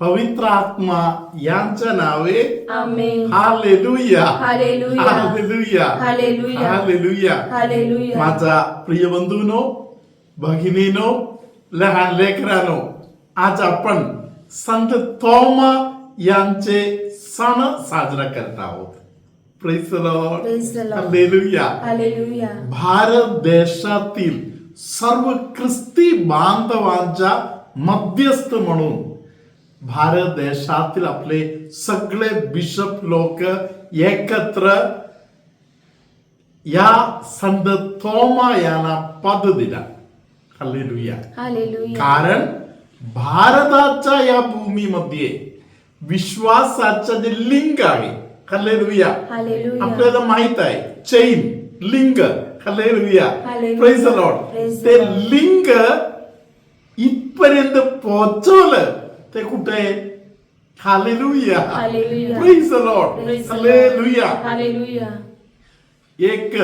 पवित्र आत्मा यांच्या नावे हालेलुया. हालेलुया. हालेलुया. हालेलुया. माझा प्रिय बंधूनो भगिनीनो लहान लेकरांनो आज आपण संत तोम यांचे सण साजरा करत आहोत. भारत देशातील सर्व ख्रिस्ती बांधवांचा मध्यस्थ म्हणून भारत देशातील आपले सगळे बिशप लोक एकत्र या संत थोमा यांना पद दिला हल्लेलुया हालेलुया कारण भारताच्या या भूमीमध्ये विश्वासाचं जे लिंग आहे हल्लेलुया हालेलुया आपल्याला माहीत आहे चैन लिंग hallelujah Hallelujah. Praise Lord Praise the ते Lord. लिंग इथपर्यंत पोहोचवलं ते कुठे hallelujah Hallelujah. Praise Lord. Hallelujah hallelujah एक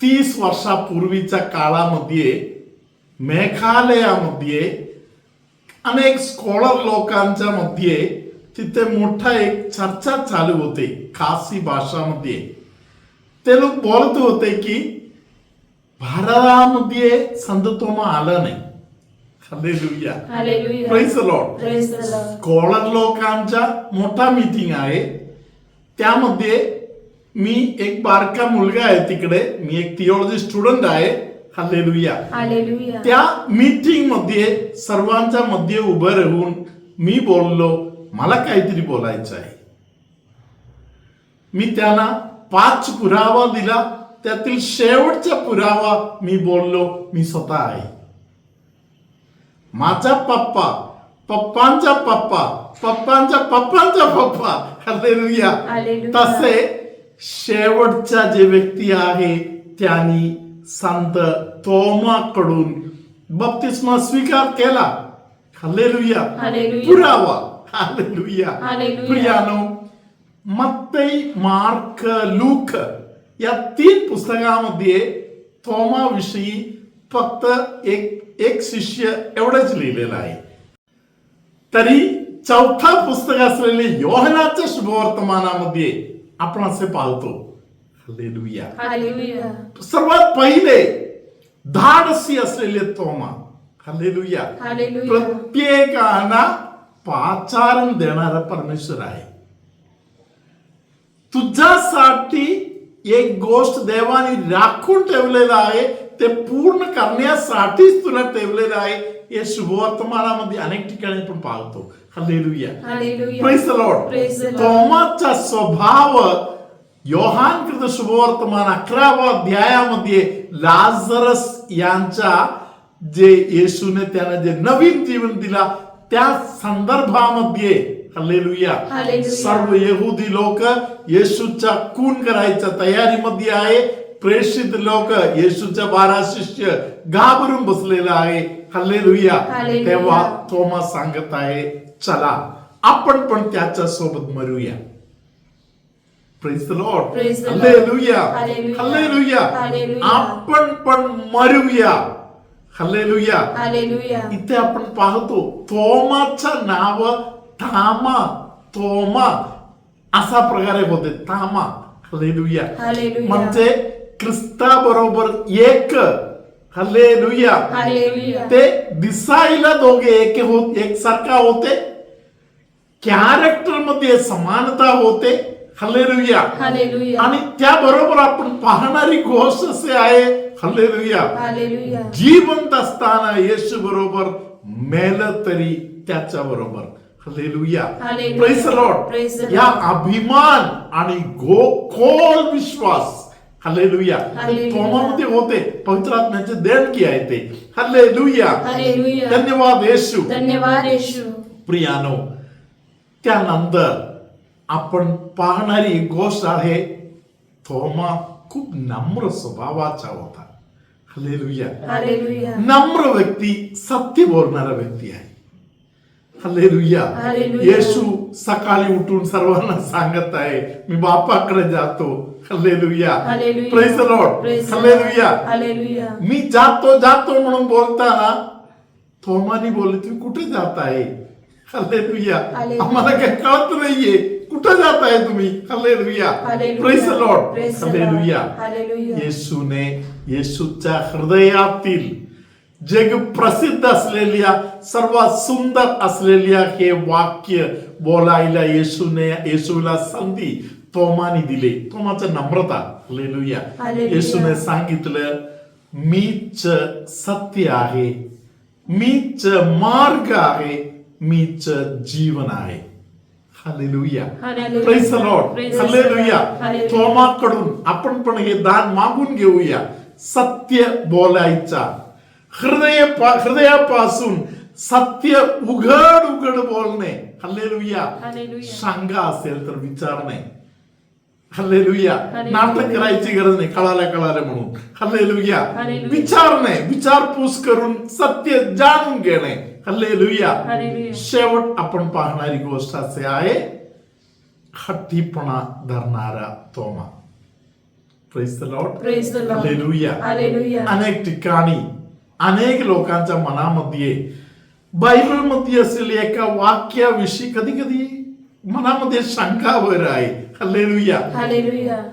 तीस वर्षापूर्वीच्या काळामध्ये मेघालयामध्ये अनेक स्कॉलर लोकांच्या मध्ये तिथे मोठा एक चर्चा चालू होते खासी भाषामध्ये. ते लोक बोलत होते की भारतामध्ये संत तोमा आला नाही. स्कॉलर लोकांचा मोठा मीटिंग आहे त्यामध्ये मी एक बारका मुलगा आहे तिकडे. मी एक थिओलॉजी स्टुडंट आहे. हालेलुया हालेलुया त्या मीटिंगमध्ये सर्वांच्या मध्ये उभं राहून मी बोललो मला काहीतरी बोलायचं आहे. मी त्यांना पाच पुरावा दिला. त्यातील शेवटचा पुरावा मी बोललो मी स्वतः आहे. माझा पप्पा पप्पांचा पप्पा पप्पांचा पप्पांचा पप्पा हालेलुया हालेलुया. तसे शेवटचा जे व्यक्ती आहे त्यांनी संत तोमाकडून बप्तिस्मा स्वीकार केला हालेलुया हालेलुया. पुरावा हालेलुया हालेलुया. प्रियानो मत्तई मार्क लूक या तीन पुस्तकामध्ये थोमाविषयी फक्त एक एक शिष्य एवढंच लिहिलेलं आहे. तरी चौथा पुस्तक असलेले योहनाच्या शुभवर्तमानामध्ये आपण असे पाहतो. सर्वात पहिले धाडसी असलेले तोमा. हालेलुया. प्रत्येकाला पाचारण देणारा परमेश्वर आहे. तुझ्यासाठी एक गोष्ट देवाने राखून ठेवलेलं आहे. ते पूर्ण करण्यासाठीच तुला ठेवलेलं आहे. हे शुभवर्तमानामध्ये अनेक ठिकाणी आपण पाहतो. तोमाचा स्वभाव योहान कृत शुभवर्तमान अकरावा अध्यायामध्ये लाजरस यांच्या जे येशूने त्यांना जे नवीन जीवन दिला त्या संदर्भामध्ये हल्लेलुया. सर्व यहुदी लोक येशूचा खून करायच्या तयारीमध्ये आहे. प्रेषित लोक येशूच्या बारा शिष्य घाबरून बसलेला आहे हल्लेलुया Hallelujah. तेव्हा थोमा सांगत आहे चला आपण पण त्याच्या सोबत मरूया praise the Lord Praise the Lord. Hallelujah Hallelujah. Hallelujah Hallelujah. आपण पण मरूया हल्लेलुया हालेलुया इथे आपण पाहतो थोमाचं नाव थामा थोमा असा प्रकारे होते थामा हालेलुया हालेलुया म्हणजे ख्रिस्ता बरोबर एक हल्लेलुया हालेलुया ते दिसायला दोघे एक होत एकसारखा होते कॅरेक्टरमध्ये समानता होते हल्लेलुया हालेलुया आणि त्याबरोबर आपण पाहणारी गोष्ट असे आहे हल्लेलुया हालेलुया जिवंत असताना येशू बरोबर मेल तरी त्याच्या बरोबर Lord. Praise the या. अभिमान आणि गो खोल विश्वास हल्लेलुया Hallelujah. तोमामध्ये होते पवित्र आत्म्याचे देणगी आहे ते हालेलुया धन्यवाद येशू धन्यवाद येशू प्रियानो त्यानंतर आपण पाहणारी गोष्ट आहे थोमा खूप नम्र स्वभावाचा होता हल्लेलुया हालेलुया नम्र व्यक्ती सत्य बोलणारा व्यक्ती आहे हल्लेलुया Hallelujah. येशू सकाळी उठून सर्वांना सांगत आहे मी बापाकडे जातो. हल्लेलुया. Hallelujah. Lord. हालेलुया मी जातो जातो म्हणून बोलताना थोमानी बोलले तुम्ही कुठे जात आहे? हल्लेलुया. आम्हाला काही कळत नाहीये. कुठे जात आहे तुम्ही? हल्लेलुया. Praise Lord. हल्लेलुया. येशूने येशूच्या हृदयातील जग प्रसिद्ध असलेल्या सर्वात सुंदर असलेल्या हे वाक्य बोलायला येशूने येशूला संधी तोमानी दिले तोमाचं नम्रता हल्लेलुया हालेलुया. येशूने सांगितलं मीच सत्य आहे मीच मार्ग आहे मीच जीवन आहे hallelujah hallelujah. Praise Lord Praise the hallelujah Lord. Hallelujah. थोमाकडून आपण पण हे दान मागून घेऊया सत्य बोलायचा हृदय हृदयापासून सत्य उघड उघड बोलणे हालेलुया. सांगा असेल तर विचारणे हल्लेलुया हालेलुया. नाटक करायची गरज नाही कळाल्या कळाल्या म्हणून हल्लेलुया हालेलुया. विचारणे विचारपूस करून सत्य जाणून घेणे हल्लेलुया हालेलुया. शेवट आपण पाहणारी गोष्ट असे आहे हट्टीपणा धरणारा तोमा Lord. Hallelujah. हालेलुया अनेक ठिकाणी अनेक लोकांच्या मनामध्ये बायबलमध्ये असलेल्या एका वाक्याविषयी कधी कधी मनामध्ये शंका वर आहे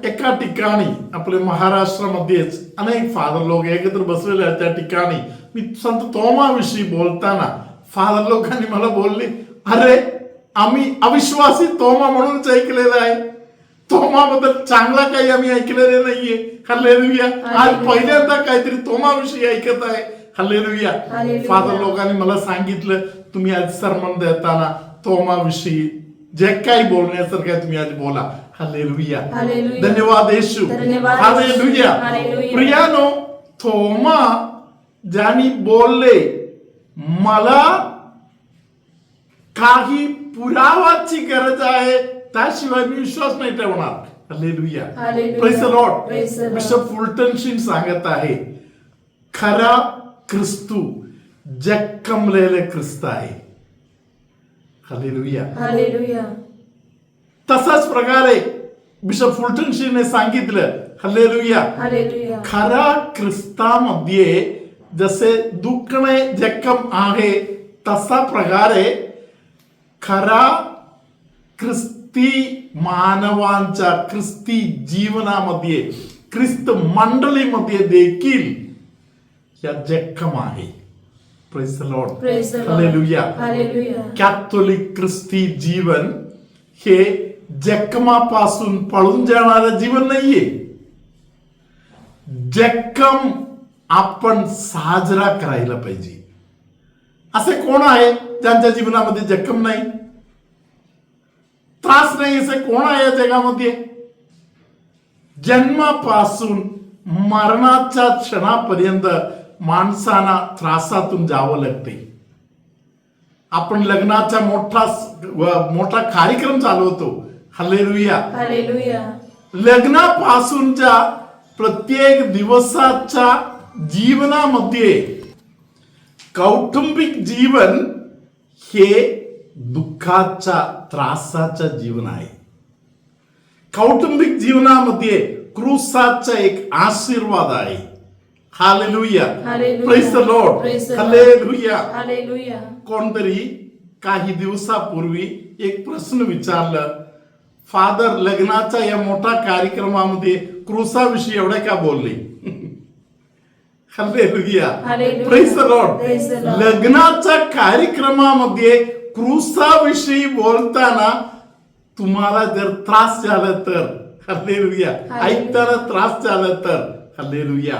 एका ठिकाणी आपल्या महाराष्ट्रामध्येच अनेक फादर लोक एकत्र बसलेले आहेत त्या ठिकाणी मी संत तोमाविषयी बोलताना फादर लोकांनी मला बोलले अरे आम्ही अविश्वासी तोमा म्हणूनच ऐकलेलं आहे तोमाबद्दल चांगला काही आम्ही ऐकलेले नाहीये हल्लेलुया आज. पहिल्यांदा काहीतरी तोमाविषयी ऐकत आहे हल्लेलुया Hallelujah. फादर लोकांनी मला सांगितलं तुम्ही आज सरमन देताना तोमाविषयी जे काही बोलण्यासारखं आहे तुम्ही आज बोला हल्लेलुया. धन्यवाद येशू. Hallelujah. प्रियानो थोमा ज्यांनी बोलले मला काही पुरावाची गरज आहे त्याशिवाय मी विश्वास नाही ठेवणार hallelujah. Praise Lord. Bishop Fulton Sheen सांगत आहे खरा ख्रिस्तू जक्कमलेले ख्रिस्त आहे हल्लेलुया हालेलुया तसाच प्रकारे बिशप फुलटनशीने सांगितलं हल्लेलुया हालेलुया खरा ख्रिस्तामध्ये जसे दुखणे जखम आहे तसा प्रकारे खरा ख्रिस्ती मानवांच्या ख्रिस्ती जीवनामध्ये ख्रिस्त मंडळीमध्ये देखील या जखम आहे. Lord Praise the Lord. Hallelujah hallelujah Catholic ख्रिस्ती जीवन हे जखमापासून पळून जाणारं जीवन नाहीये. जखम आपण साजरा करायला पाहिजे. असे कोण आहे ज्यांच्या जीवनामध्ये जखम नाही? त्रास नाही असे कोण आहे या जगामध्ये? जन्मापासून मरणाच्या क्षणापर्यंत माणसांना त्रासातून जावं लागते. आपण लग्नाचा मोठा मोठा कार्यक्रम चालवतो हल्लेलुया हालेलुया. लग्नापासूनच्या प्रत्येक दिवसाच्या जीवनामध्ये कौटुंबिक जीवन हे दुःखाच्या त्रासाचं जीवन आहे. कौटुंबिक जीवनामध्ये क्रूसाचा एक आशीर्वाद आहे. Hallelujah. Praise the Lord. Hallelujah hallelujah कोणतरी काही दिवसापूर्वी एक प्रश्न विचारलं फादर लग्नाच्या या मोठ्या कार्यक्रमामध्ये क्रूसाविषयी एवढे का बोलले. लग्नाच्या कार्यक्रमामध्ये क्रूसाविषयी बोलताना तुम्हाला जर त्रास झाला तर हल्लेलुया Hallelujah. ऐकताना त्रास झाला तर Hallelujah.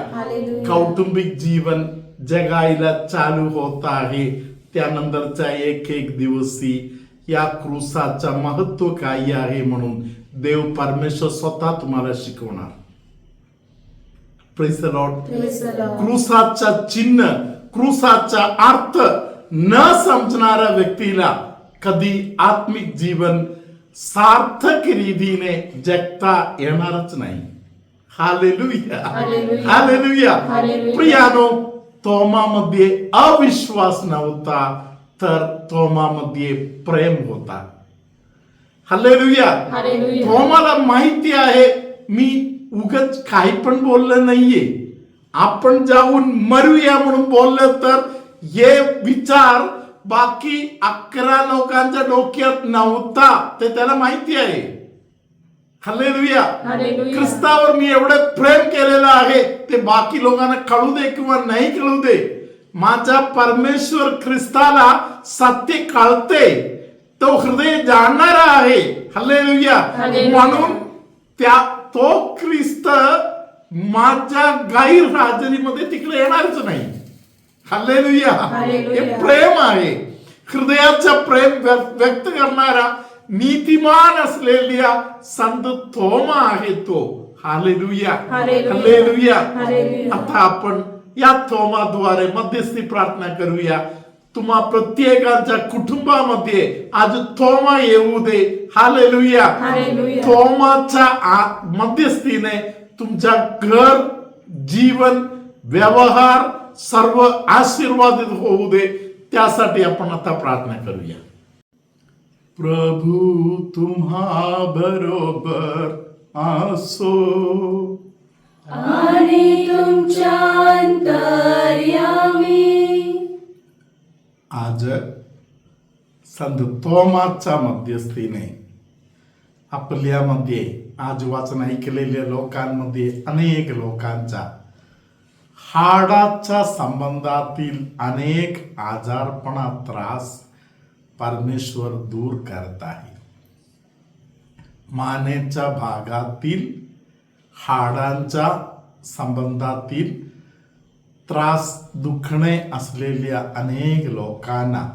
कौटुंबिक जीवन जगायला चालू होत आहे त्यानंतरच्या एक एक दिवसी या क्रूसाचा महत्त्व काय आहे म्हणून देव परमेश्वर स्वतः तुम्हाला शिकवणार. क्रूसाचा चिन्ह क्रूसाचा अर्थ न समजणाऱ्या व्यक्तीला कधी आत्मिक जीवन सार्थक रीतीने जगता येणारच नाही हालेलुया Hallelujah. हालेलुया. प्रियानो तोमामध्ये अविश्वास नव्हता तर तोमामध्ये प्रेम होता हालेलुया Hallelujah. तोमाला माहिती आहे मी उगच काही पण बोललं नाहीये आपण जाऊन मरूया म्हणून बोललं तर हे विचार बाकी अकरा लोकांच्या डोक्यात नव्हता ते त्याला माहिती आहे हल्लेलुया. ख्रिस्तावर मी एवढं प्रेम केलेलं आहे ते बाकी लोकांना कळू दे किंवा नाही कळू दे माझा परमेश्वर ख्रिस्ताला सत्य कळते तो हृदय जाणणारा आहे हल्लेलुया. म्हणून त्या तो ख्रिस्त माझ्या गैरहाजरीमध्ये तिकडे येणारच नाही हल्लेलुया. हे प्रेम आहे हृदयाचं प्रेम व्य- व्यक्त करणारा नीतिमान असलेल्या संत थोमा आहे तो हालेलुया. हालेलुया. आता आपण या थोमाद्वारे मध्यस्थी प्रार्थना करूया तुम्हा प्रत्येकाच्या कुटुंबामध्ये आज थोमा येऊ दे हालेलुया. थोमाच्या मध्यस्थीने तुमच्या घर जीवन व्यवहार सर्व आशीर्वादित होऊ दे त्यासाठी आपण आता प्रार्थना करूया प्रभू तुम्हा बरोबर असो आणि तुमच्या अंतर्यामी. आज संत तोमाच्या मध्यस्थीने आपल्यामध्ये आज वाचन ऐकलेल्या लोकांमध्ये अनेक लोकांचा हाडाच्या संबंधातील अनेक आजारपणा त्रास परमेश्वर दूर करत आहे. मानेच्या भागातील हाडांच्या संबंधातील त्रास दुखणे असलेल्या अनेक लोकांना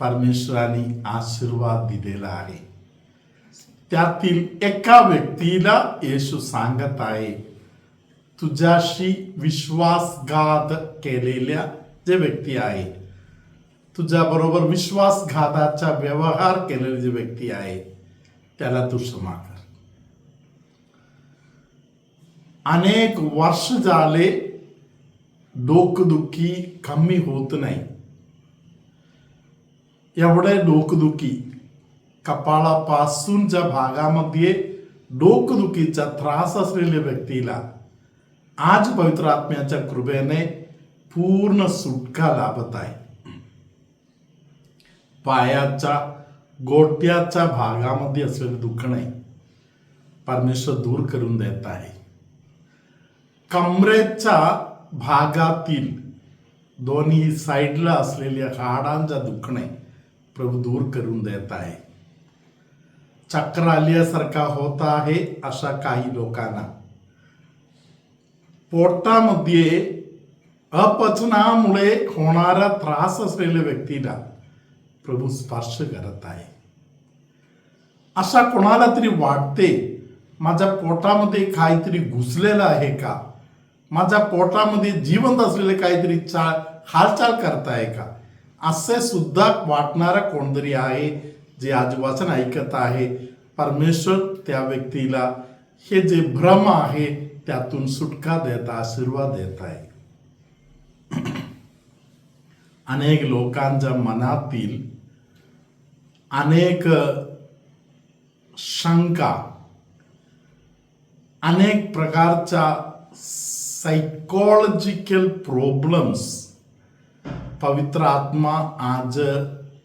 परमेश्वराने आशीर्वाद दिलेला आहे. त्यातील एका व्यक्तीला येशू सांगत आहे तुझ्याशी विश्वासघात केलेल्या जे व्यक्ती आहे तुझ्याबरोबर विश्वासघाताचा व्यवहार केलेली जी व्यक्ती आहे त्याला तू क्षमा कर. अनेक वर्ष झाले डोकदुखी कमी होत नाही. एवढे डोकदुखी कपाळापासूनच्या भागामध्ये डोकदुखीचा त्रास असलेल्या व्यक्तीला आज पवित्र आत्म्याच्या कृपेने पूर्ण सुटका लाभत आहे. पायाच्या गोट्याच्या भागामध्ये असलेले दुखणे परमेश्वर दूर करून देत आहे. कमरेच्या भागातील दोन्ही साईडला असलेल्या हाडांचा दुखणे प्रभू दूर करून देत आहे. चक्र आल्यासारखा होत आहे अशा काही लोकांना. पोटामध्ये अपचनामुळे होणारा त्रास असलेल्या व्यक्तीला प्रभू स्पर्श करत आहे. अशा कोणाला तरी वाटते माझ्या पोटामध्ये काहीतरी घुसलेलं आहे का? माझ्या पोटामध्ये जिवंत असलेले काहीतरी चाळ हालचाल करताय का? असे सुद्धा वाटणारा कोणतरी आहे जे आज वाचन ऐकत आहे. परमेश्वर त्या व्यक्तीला हे जे भ्रम आहे त्यातून सुटका देत आशीर्वाद देत आहे. अनेक लोकांच्या मनातील अनेक शंका अनेक प्रकारच्या सायकोलॉजिकल प्रॉब्लेम्स पवित्र आत्मा आज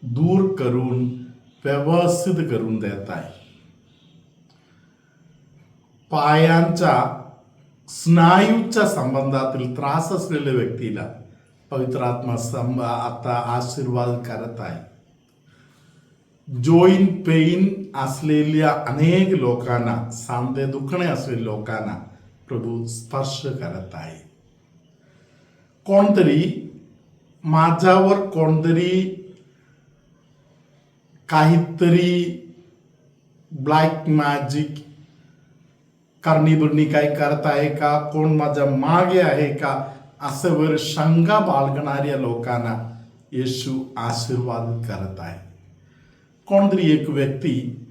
दूर करून व्यवस्थित करून देत आहे. पायांच्या स्नायूच्या संबंधातील त्रास असलेल्या व्यक्तीला पवित्र आत्मा आता आशीर्वाद करत आहे. जॉईन पेन असलेल्या अनेक लोकांना सांधे दुखणे असलेल्या लोकांना प्रभू स्पर्श करत आहे. कोणतरी माझ्यावर कोणतरी काहीतरी ब्लॅक मॅजिक करणी काय करत आहे का? कोण माझ्या मागे आहे का? असं वर शंका बाळगणाऱ्या लोकांना येशू आशीर्वाद करत आहे. कोणतरी एक व्यक्ती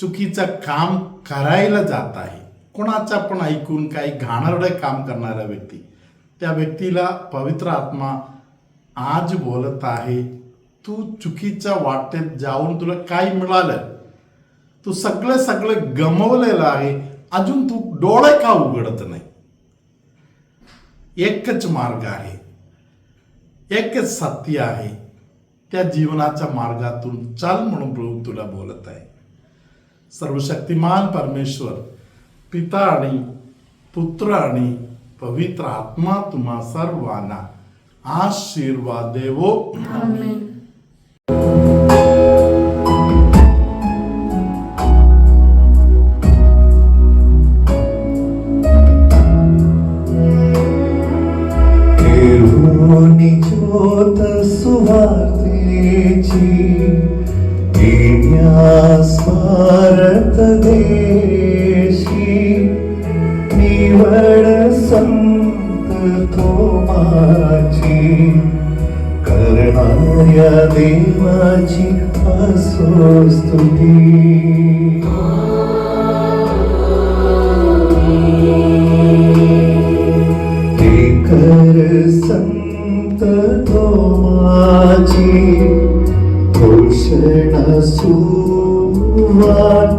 चुकीचं काम करायला जात आहे. कोणाचा पण ऐकून काही घाणरडं काम करणारा व्यक्ती त्या व्यक्तीला पवित्र आत्मा आज बोलत आहे. तू चुकीच्या वाटेत जाऊन तुला काय मिळालं. तू सगळं सगळं गमवलेलं आहे. अजून तू डोळे का उघडत नाही? एकच मार्ग आहे. एकच सत्य आहे. त्या जीवनाच्या मार्गातून चाल म्हणून प्रभू तुला बोलत आहे. सर्वशक्तिमान परमेश्वर पिता आणि पुत्र आणि पवित्र आत्मा तुम्हा सर्वांना आशीर्वाद देवो.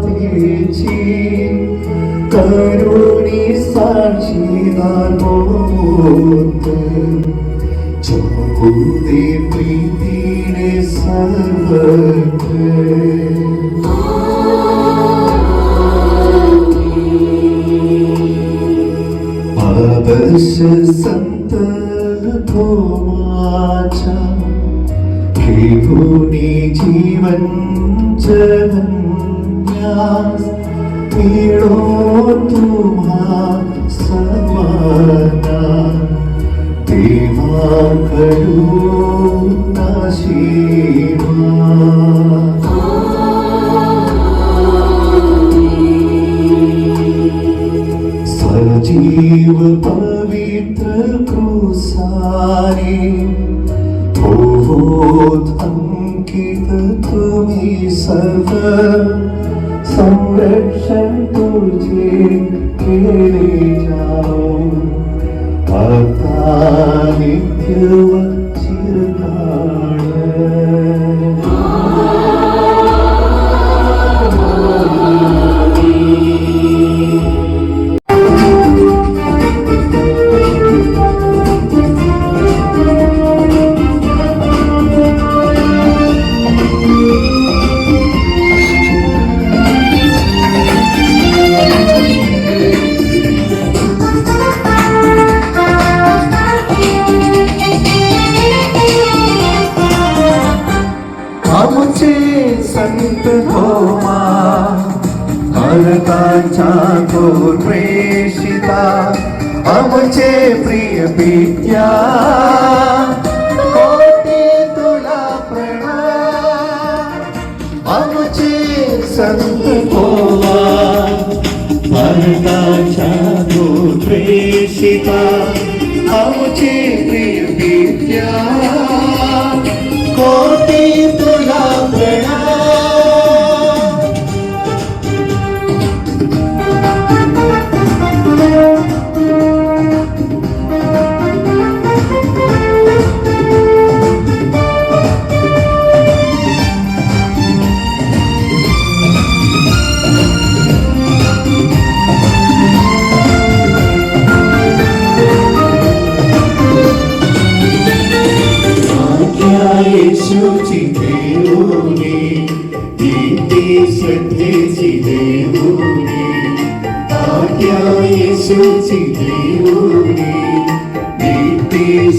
सुवार्तेची करुणी साक्षीदार होत जगू दे प्रीतीने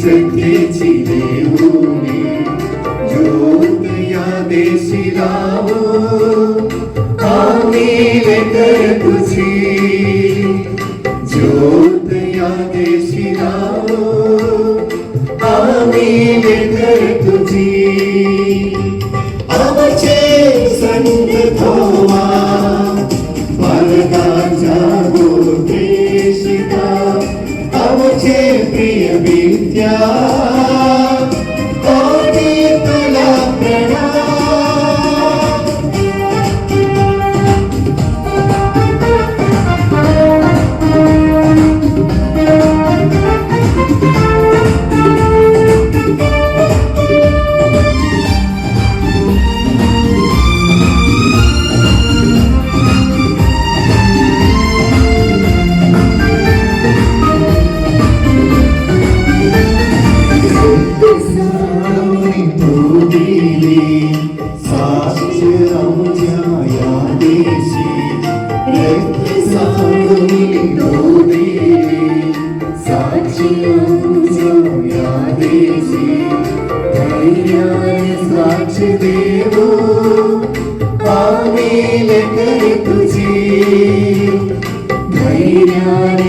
ശ്രദ്ധിച്ചിലേ യോഗ്യയാ ദേശിലാവോ Senhor.